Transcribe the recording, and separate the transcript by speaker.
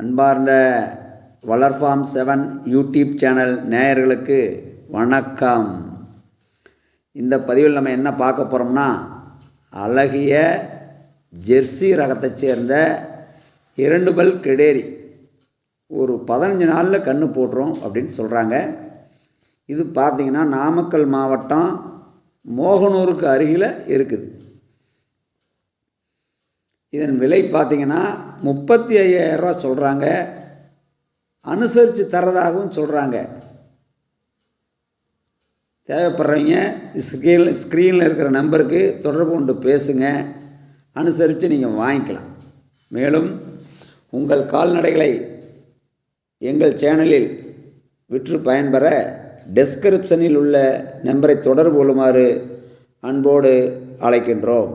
Speaker 1: அன்பார்ந்த வளர்ஃபார்ம் seven YouTube channel நேயர்களுக்கு வணக்கம். இந்த பதிவில் நம்ம என்ன பார்க்க போகிறோம்னா அழகிய ஜெர்சி ரகத்தைச் சேர்ந்த இரண்டு பல் கிடேரி. ஒரு பதினஞ்சு நாளில் கன்று போடுறோம் அப்படின்னு சொல்கிறாங்க இது பார்த்திங்கன்னா நாமக்கல் மாவட்டம் மோகனூருக்கு அருகில் இருக்குது. இதன் விலை பார்த்திங்கன்னா முப்பத்தி ஐயாயிரரூவா சொல்கிறாங்க அனுசரித்து தரதாகவும் சொல்கிறாங்க தேவைப்படுறவங்க ஸ்க்ரீன் ஸ்க்ரீனில் இருக்கிற நம்பருக்கு தொடர்பு கொண்டு பேசுங்க. அனுசரித்து நீங்கள் வாங்கிக்கலாம். மேலும் உங்கள் கால்நடைகளை எங்கள் சேனலில் விற்று பயன்பெற டெஸ்கிரிப்ஷனில் உள்ள நம்பரை தொடர்பு கொள்ளுமாறு அன்போடு அழைக்கின்றோம்.